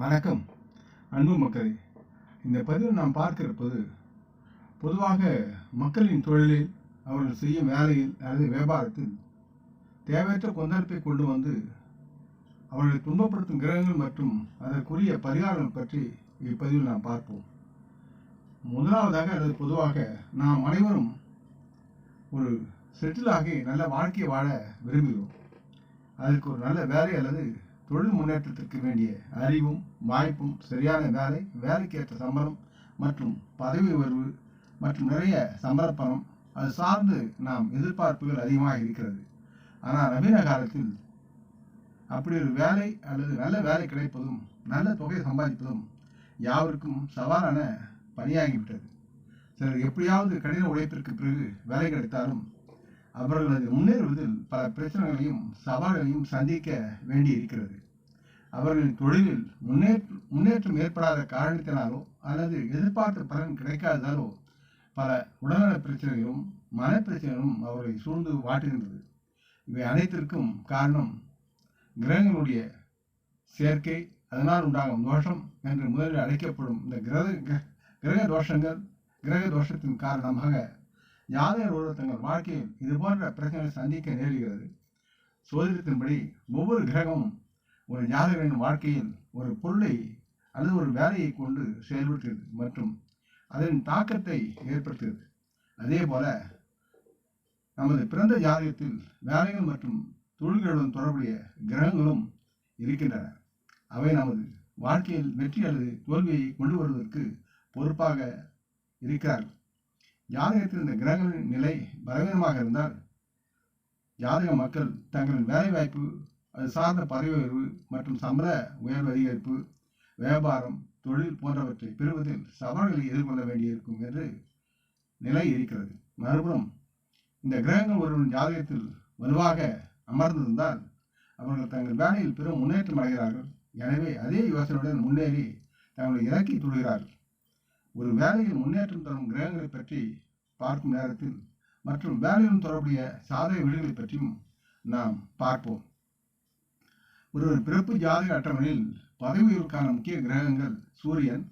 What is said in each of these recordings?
வணக்கம். அன்பு மக்களே இந்த பதிவில் நாம் பார்க்க இருப்பது பொதுவாக மக்களின் தொழிலில் அவர்கள் செய்யும் வேலையில் அல்லது வியாபாரத்தில் தேவையற்ற கொந்தளிப்பை கொண்டு வந்து அவர்களை துன்பப்படுத்தும் கிரகங்கள் மற்றும் அதற்குரிய பரிகாரங்கள் பற்றி இப்பதிவில் நாம் பார்ப்போம். முதலாவதாக அல்லது பொதுவாக நாம் அனைவரும் ஒரு செட்டிலாகி நல்ல வாழ்க்கையை வாழ விரும்புகிறோம். அதற்கு ஒரு நல்ல வேலை அல்லது தொழில் முன்னேற்றத்திற்கு வேண்டிய அறிவும் வாய்ப்பும் சரியான வேலை வேலைக்கேற்ற சம்பளம் மற்றும் பதவி உயர்வு மற்றும் நிறைய சம்பள அது சார்ந்து நாம் எதிர்பார்ப்புகள் அதிகமாக இருக்கிறது. ஆனால் நவீன காலத்தில் அப்படி ஒரு வேலை அல்லது நல்ல வேலை கிடைப்பதும் நல்ல தொகையை சம்பாதிப்பதும் யாவருக்கும் சவாலான பணியாகிவிட்டது. சிலர் எப்படியாவது கடின உழைப்பிற்கு பிறகு வேலை கிடைத்தாலும் அவர்களது முன்னேறுவதில் பல பிரச்சனைகளையும் சவால்களையும் சந்திக்க வேண்டி இருக்கிறது அவர்களின் தொழிலில் முன்னேற்ற முன்னேற்றம் ஏற்படாத காரணத்தினாலோ அல்லது எதிர்பார்த்த பலன் கிடைக்காததாலோ பல உடல்நல பிரச்சனைகளும் மனப்பிரச்சனைகளும் அவர்களை சூழ்ந்து வாட்டுகின்றது. இவை அனைத்திற்கும் காரணம் கிரகங்களுடைய சேர்க்கை அதனால் உண்டாகும் தோஷம் என்று முதலில் அழைக்கப்படும் இந்த கிரக கிரக தோஷங்கள் கிரக தோஷத்தின் காரணமாக யாதவர் ஒருவர் தங்கள் வாழ்க்கையில் இது போன்ற பிரச்சனைகளை சந்திக்க நேரிடுகிறது. சோதிடத்தின்படி ஒவ்வொரு கிரகமும் ஒரு ஜாதகரின் வாழ்க்கையில் ஒரு பொருளை அல்லது ஒரு வேலையை கொண்டு செயல்படுத்துகிறது மற்றும் அதன் தாக்கத்தை ஏற்படுத்துகிறது. அதே போல நமது பிறந்த ஜாதகத்தில் வேலைகள் மற்றும் தொழில்களுடன் தொடர்புடைய கிரகங்களும் இருக்கின்றன. அவை நமது வாழ்க்கையில் வெற்றி அல்லது தோல்வியை கொண்டு வருவதற்கு பொறுப்பாக இருக்கிறார்கள். ஜாதகத்தில் இந்த கிரகங்களின் நிலை பலவீனமாக இருந்தால் ஜாதக மக்கள் தங்களின் வேலைவாய்ப்பு அது சார்ந்த பதவி உயர்வு மற்றும் சம்பள உயர்வு அதிகரிப்பு வியாபாரம் தொழில் போன்றவற்றை பெறுவதில் சவால்களை எதிர்கொள்ள வேண்டியிருக்கும் என்று நிலை இருக்கிறது. மறுபுறம் இந்த கிரகங்கள் ஒருவரின் ஜாதகத்தில் வலுவாக அமர்ந்திருந்தால் அவர்கள் தங்கள் வேலையில் பெரும் முன்னேற்றம் அடைகிறார்கள். எனவே அதே யோசனையுடன் முன்னேறி தங்களை இறக்கி தொடுகிறார்கள். ஒரு வேலையில் முன்னேற்றம் தரும் கிரகங்களை பற்றி பார்க்கும் நேரத்தில் மற்றும் வேலையுடன் தொடர்புடைய சாதக விடுகளை பற்றியும் நாம் பார்ப்போம். ஒருவர் பிறப்பு ஜாதக அட்டவணையில் பதவி உயர்வுக்கான முக்கிய கிரகங்கள் சூரியன்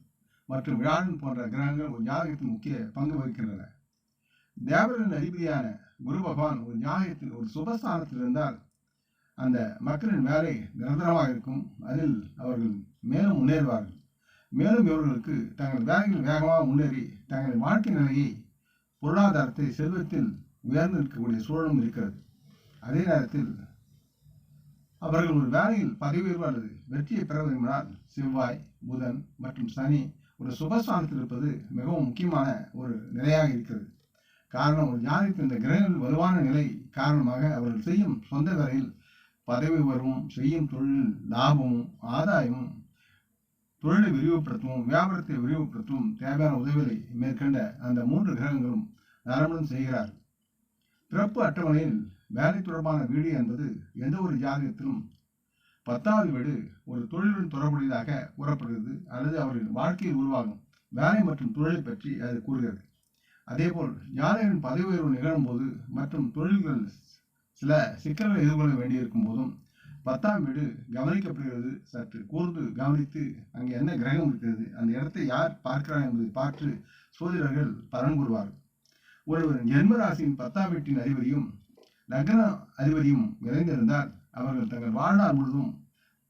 மற்றும் வியாழன் போன்ற கிரகங்கள் ஒரு ஜாதகத்தின் முக்கிய பங்கு வகிக்கின்றன. தேவரின் அதிபதியான குரு பகவான் ஒரு ஜாதகத்தில் ஒரு சுபஸ்தானத்தில் இருந்தால் அந்த மக்களின் வேலை நிரந்தரமாக இருக்கும். அதில் அவர்கள் மேலும் முன்னேறுவார்கள். மேலும் இவர்களுக்கு தங்கள் வேலையில் வேகமாக முன்னேறி தங்கள் வாழ்க்கை நிலையை பொருளாதாரத்தை செல்வத்தில் உயர்ந்து இருக்கக்கூடிய சூழலும் இருக்கிறது. அதே நேரத்தில் அவர்கள் ஒரு வேலையில் பதவி உயர்வு அல்லது வெற்றியை பெற விரும்பினால் செவ்வாய் புதன் மற்றும் சனி ஒரு சுபஸ்தானத்தில் இருப்பது மிகவும் முக்கியமான ஒரு நிலையாக இருக்கிறது. காரணம் ஒரு ஜாதகத்தில் இந்த கிரகங்கள் வலுவான நிலை காரணமாக அவர்கள் செய்யும் சொந்த வேலையில் பதவி உயர்வும் செய்யும் தொழில் லாபமும் ஆதாயமும் தொழிலை விரிவுபடுத்தவும் வியாபாரத்தை விரிவுபடுத்தவும் தேவையான உதவிகளை மேற்கண்ட அந்த மூன்று கிரகங்களும் நலமுடன் செய்கிறார் பிறப்பு அட்டவணையில் வேலை தொடர்பான வீடு என்பது எந்த ஒரு ஜாதகத்திலும் பத்தாவது வீடு ஒரு தொழிலுடன் தொடர்புடையதாக கூறப்படுகிறது அல்லது அவர்களின் வாழ்க்கையில் உருவாகும் வேலை மற்றும் தொழிலை பற்றி அது கூறுகிறது. அதேபோல் ஜாதகரின் பதவி உயர்வு நிகழும் போது மற்றும் தொழில்கள் சில சிக்கல்களை எதிர்கொள்ள வேண்டியிருக்கும் போதும் பத்தாம் வீடு கவனிக்கப்படுகிறது. சற்று கூர்ந்து கவனித்து அங்கே என்ன கிரகம் இருக்கிறது? அந்த இடத்தை யார் பார்க்கிறார் என்பதை பார்த்து சோதிடர்கள் பலன் கூறுவார்கள். ஒருவர் ஜென்மராசியின் பத்தாம் வீட்டின் அதிபதியும் லக்ன அதிபதியும் இணைந்திருந்தால் அவர்கள் தங்கள் வாழ்நாள் முழுதும்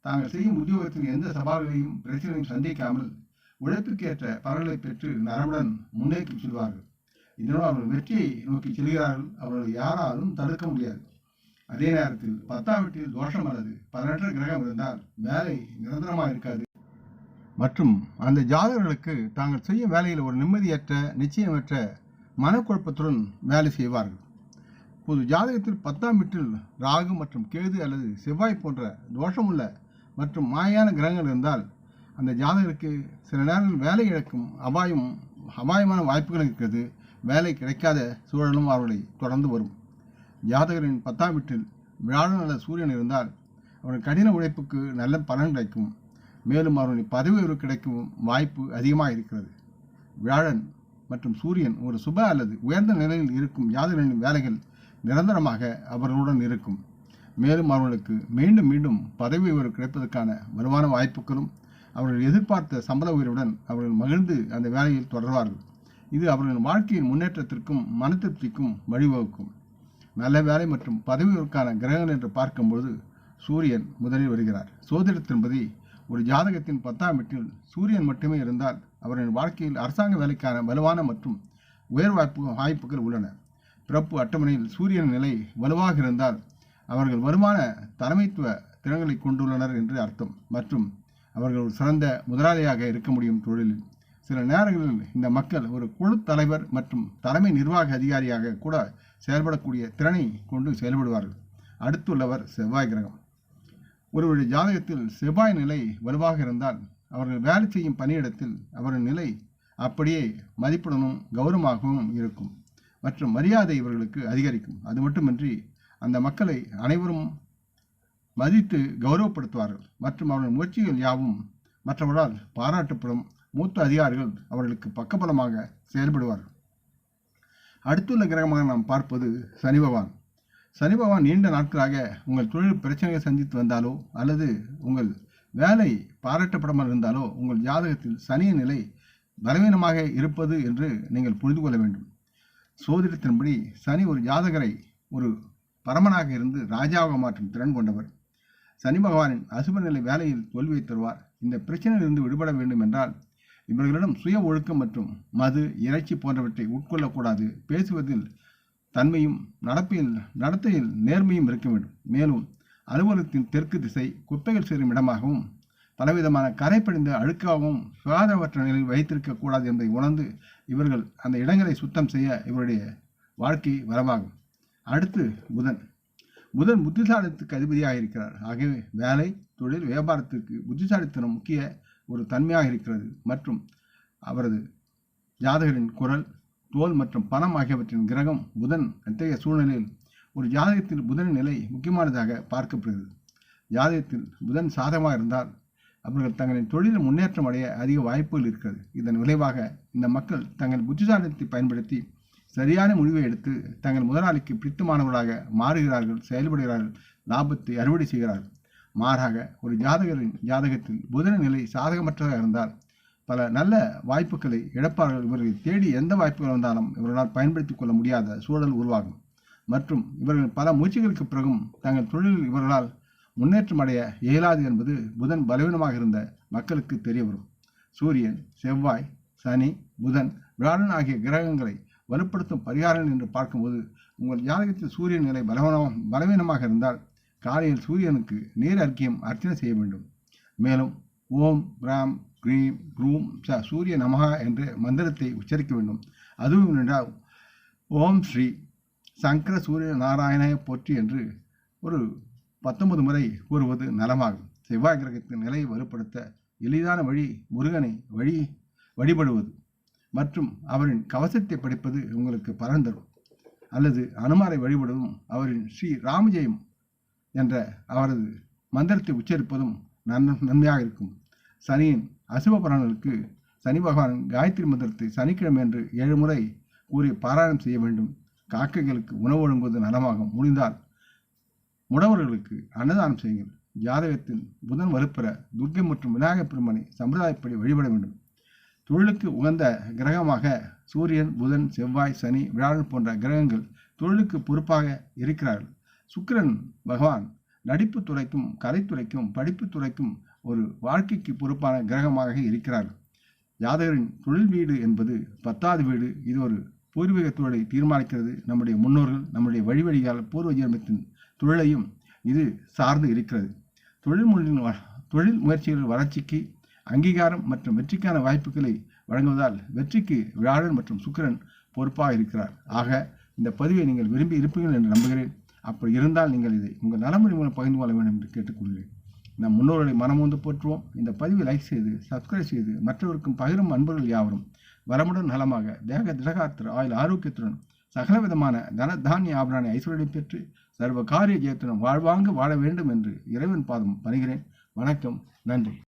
தாங்கள் செய்யும் உத்தியோகத்தில் எந்த சவால்களையும் பிரச்சனையும் சந்திக்காமல் உழைப்புக்கேற்ற பலன்களை பெற்று நரமுடன் முன்னேற்றி செல்வார்கள். இதனால் அவர்கள் வெற்றியை நோக்கி செல்கிறார்கள். அவர்கள் யாராலும் தடுக்க முடியாது. அதே நேரத்தில் பத்தாம் வீட்டில் தோஷம் அல்லது பதினெட்டு கிரகம் இருந்தால் வேலை நிரந்தரமாக இருக்காது. மற்றும் அந்த ஜாதகர்களுக்கு தாங்கள் செய்யும் வேலையில் ஒரு நிம்மதியற்ற நிச்சயமற்ற மனக்குழப்பத்துடன் வேலை செய்வார்கள். பொது ஜாதகத்தில் பத்தாம் வீட்டில் ராகு மற்றும் கேது அல்லது செவ்வாய் போன்ற தோஷமுள்ள மற்றும் மாயான கிரகங்கள் இருந்தால் அந்த ஜாதகருக்கு சில நேரங்கள் வேலை இழக்கும் அபாயம் அபாயமான வாய்ப்புகள் இருக்கிறது. வேலை கிடைக்காத சூழலும் அவர்களை தொடர்ந்து வரும். ஜாதகரின் பத்தாம் வீட்டில் வியாழன் அல்லது சூரியன் இருந்தால் அவர்கள் கடின உழைப்புக்கு நல்ல பலன் கிடைக்கும். மேலும் அவருடைய பதவி உயர்வு கிடைக்கும் வாய்ப்பு அதிகமாக இருக்கிறது. வியாழன் மற்றும் சூரியன் ஒரு சுப அல்லது உயர்ந்த நிலையில் இருக்கும் ஜாதகரின் வேலைகள் நிரந்தரமாக அவர்களுடன் இருக்கும். மேலும் அவர்களுக்கு மீண்டும் மீண்டும் பதவி உயர்வு கிடைப்பதற்கான வலுவான வாய்ப்புகளும் அவர்கள் எதிர்பார்த்த சம்பள உயர்வுடன் அவர்கள் மகிழ்ந்து அந்த வேலையில் தொடர்வார்கள். இது அவர்களின் வாழ்க்கையின் முன்னேற்றத்திற்கும் மன திருப்திக்கும் வழிவகுக்கும். நல்ல வேலை மற்றும் பதவிகளுக்கான கிரகங்கள் என்று பார்க்கும்போது சூரியன் முதலில் வருகிறார். சோதிடத்தின்படி ஒரு ஜாதகத்தின் பத்தாம் வீட்டில் சூரியன் மட்டுமே இருந்தால் அவரின் வாழ்க்கையில் அரசாங்க வேலைக்கான வலுவான மற்றும் உயர் வாய்ப்பு வாய்ப்புகள் உள்ளன. பிறப்பு அட்டவணையில் சூரியன் நிலை வலுவாக இருந்தால் அவர்கள் வருமான தலைமைத்துவ திறன்களை கொண்டுள்ளனர் என்று அர்த்தம். மற்றும் அவர்கள் ஒரு சிறந்த முதலாளியாக இருக்க முடியும் தொழிலில். சில நேரங்களில் இந்த மக்கள் ஒரு குழு தலைவர் மற்றும் தலைமை நிர்வாக அதிகாரியாக கூட செயல்படக்கூடிய திறனை கொண்டு செயல்படுவார்கள். அடுத்துள்ளவர் செவ்வாய் கிரகம். ஒருவருடைய ஜாதகத்தில் செவ்வாய் நிலை வலுவாக இருந்தால் அவர்கள் வேலை செய்யும் பணியிடத்தில் அவரின் நிலை அப்படியே மதிப்புடனும் கௌரவமாகவும் இருக்கும் மற்றும் மரியாதை இவர்களுக்கு அதிகரிக்கும். அது மட்டுமின்றி அந்த மக்களை அனைவரும் மதித்து கௌரவப்படுத்துவார்கள் மற்றும் அவர்கள் முயற்சிகள் யாவும் மற்றவர்களால் பாராட்டப்படும் மூத்த அதிகாரிகள் அவர்களுக்கு பக்கபலமாக செயல்படுவார்கள். அடுத்துள்ள கிரகமாக நாம் பார்ப்பது சனி பகவான். சனி பகவான் நீண்ட நாட்களாக உங்கள் தொழில் பிரச்சனைகளை சந்தித்து வந்தாலோ அல்லது உங்கள் வேலை பாராட்டப்படாமல் இருந்தாலோ உங்கள் ஜாதகத்தில் சனியின் நிலை பலவீனமாக இருப்பது என்று நீங்கள் புரிந்து கொள்ள வேண்டும். சோதிடத்தின்படி சனி ஒரு ஜாதகரை ஒரு பரமனாக இருந்து ராஜாவாக மாற்றும் திறன் கொண்டவர். சனி பகவானின் அசுப நிலை வேலையில் தோல்வியை தருவார். இந்த பிரச்சனையிலிருந்து விடுபட வேண்டும் என்றால் இவர்களிடம் சுய ஒழுக்கம் மற்றும் மது இறைச்சி போன்றவற்றை உட்கொள்ளக்கூடாது. பேசுவதில் தன்மையும் நடப்பில் நடத்தையில் நேர்மையும் இருக்க வேண்டும். மேலும் அலுவலகத்தின் தெற்கு திசை குப்பைகள் சேரும் இடமாகவும் பலவிதமான கரைப்படிந்த அழுக்காகவும் சுகாதாரமற்ற நிலையில் வைத்திருக்க கூடாது என்பதை உணர்ந்து இவர்கள் அந்த இடங்களை சுத்தம் செய்ய இவருடைய வாழ்க்கை வரமாகும். அடுத்து புதன். புதன் புத்திசாலித்துக்கு அதிபதியாக இருக்கிறார் ஆகவே வேலை தொழில் வியாபாரத்திற்கு புத்திசாலித்தனம் முக்கிய ஒரு தன்மையாக இருக்கிறது மற்றும் அவரது ஜாதகரின் குரல் தோல் மற்றும் பணம் ஆகியவற்றின் கிரகம் புதன் அத்தகைய சூழ்நிலையில் ஒரு ஜாதகத்தில் புதனின் நிலை முக்கியமானதாக பார்க்கப்படுகிறது. ஜாதகத்தில் புதன் சாதகமாக இருந்தால் அவர்கள் தங்களின் தொழிலில் முன்னேற்றம் அடைய அதிக வாய்ப்புகள் இருக்கிறது. இதன் விளைவாக இந்த மக்கள் தங்கள் புத்திசாலித்தை பயன்படுத்தி சரியான முடிவை எடுத்து தங்கள் முதலாளிக்கு பிடித்தமானவர்களாக மாறுகிறார்கள் செயல்படுகிறார்கள் லாபத்தை அறுவடை செய்கிறார்கள். மாறாக ஒரு ஜாதகரின் ஜாதகத்தில் புதன நிலை சாதகமற்றதாக இருந்தால் பல நல்ல வாய்ப்புகளை இழப்பார்கள். இவர்களை தேடி எந்த வாய்ப்புகள் வந்தாலும் இவர்களால் பயன்படுத்திக் கொள்ள முடியாத சூழல் உருவாகும். மற்றும் இவர்கள் பல முயற்சிகளுக்கு பிறகும் தங்கள் தொழிலில் இவர்களால் முன்னேற்றம் அடைய இயலாது என்பது புதன் பலவீனமாக இருந்த மக்களுக்கு தெரிய வரும் சூரியன் செவ்வாய் சனி புதன் வியாழன் ஆகிய கிரகங்களை வலுப்படுத்தும் பரிகாரங்கள் என்று பார்க்கும்போது உங்கள் ஜாதகத்தில் சூரியன் நிலை பலவீனம் பலவீனமாக இருந்தால் காலையில் சூரியனுக்கு நீர் அர்க்கியம் அர்ச்சனை செய்ய வேண்டும். மேலும் ஓம் ராம் க்ரீம் ரூம் ச சூரிய நமகா என்ற மந்திரத்தை உச்சரிக்க வேண்டும். அதுவும் என்றால் ஓம் ஸ்ரீ சங்கர சூரிய நாராயணாய போற்றி என்று ஒரு பத்தொன்பது முறை கூறுவது நலமாகும். செவ்வாய் கிரகத்தின் நிலையை வலுப்படுத்த எளிதான வழி முருகனை வழி வழிபடுவது மற்றும் அவரின் கவசத்தை படிப்பது உங்களுக்கு பலன் தரும். அல்லது அனுமாரை வழிபடுவதும் அவரின் ஸ்ரீ ராமஜெயம் என்ற அவரது மந்திரத்தை உச்சரிப்பதும் நன் நன்மையாக இருக்கும். சனியின் அசுப பலன்களுக்கு சனி பகவான் காயத்ரி மந்திரத்தை சனிக்கிழமை என்று ஏழு முறை கூறி பாராயணம் செய்ய வேண்டும். காக்கைகளுக்கு உணவு வழங்குவது நலமாகும் முடிந்தால் முடவர்களுக்கு அன்னதானம் செய்யுங்கள். ஜாதகத்தில் புதன் வலுப்பெற துர்கை மற்றும் விநாயகப் பெருமனை சம்பிரதாயப்படி வழிபட வேண்டும். தொழிலுக்கு உகந்த கிரகமாக சூரியன் புதன் செவ்வாய் சனி வியாழன் போன்ற கிரகங்கள் தொழிலுக்கு பொறுப்பாக இருக்கிறார்கள். சுக்கிரன் பகவான் நடிப்பு துறைக்கும் கலைத்துறைக்கும் படிப்பு துறைக்கும் ஒரு வாழ்க்கைக்கு பொறுப்பான கிரகமாக இருக்கிறார். ஜாதகரின் தொழில் வீடு என்பது பத்தாவது வீடு. இது ஒரு பூர்வீக தொழிலை தீர்மானிக்கிறது. நம்முடைய முன்னோர்கள் நம்முடைய வழி வழிகால பூர்வ ஜென்மத்தின் தொழிலையும் இது சார்ந்து இருக்கிறது. தொழில் மொழியின் வ- தொழில் முயற்சிகள் வளர்ச்சிக்கு அங்கீகாரம் மற்றும் வெற்றிக்கான வாய்ப்புகளை வழங்குவதால் வெற்றிக்கு வியாழன் மற்றும் சுக்கிரன் பொறுப்பாக இருக்கிறார். ஆக இந்த பதிவை நீங்கள் விரும்பி இருப்பீர்கள் என்று நம்புகிறேன். அப்படி இருந்தால் நீங்கள் இதை உங்கள் நலமுறை மூலம் பகிர்ந்து கொள்ள வேண்டும் என்று கேட்டுக்கொள்கிறேன். நம் முன்னோர்களை மனமுந்து போற்றுவோம். இந்த பதிவை லைக் செய்து சப்ஸ்கிரைப் செய்து மற்றவருக்கும் பகிரும் அன்பர்கள் யாவரும் வரமுடன் நலமாக தேக திடகாத்திர ஆயுள் ஆரோக்கியத்துடன் சகலவிதமான தன தானிய ஆபரானை ஐஸ்வர்யம் பெற்று சர்வ காரிய ஜெயத்துடன் வாழ்வாங்கு வாழ வேண்டும் என்று இறைவன் பாதம் பணிகிறேன். வணக்கம். நன்றி.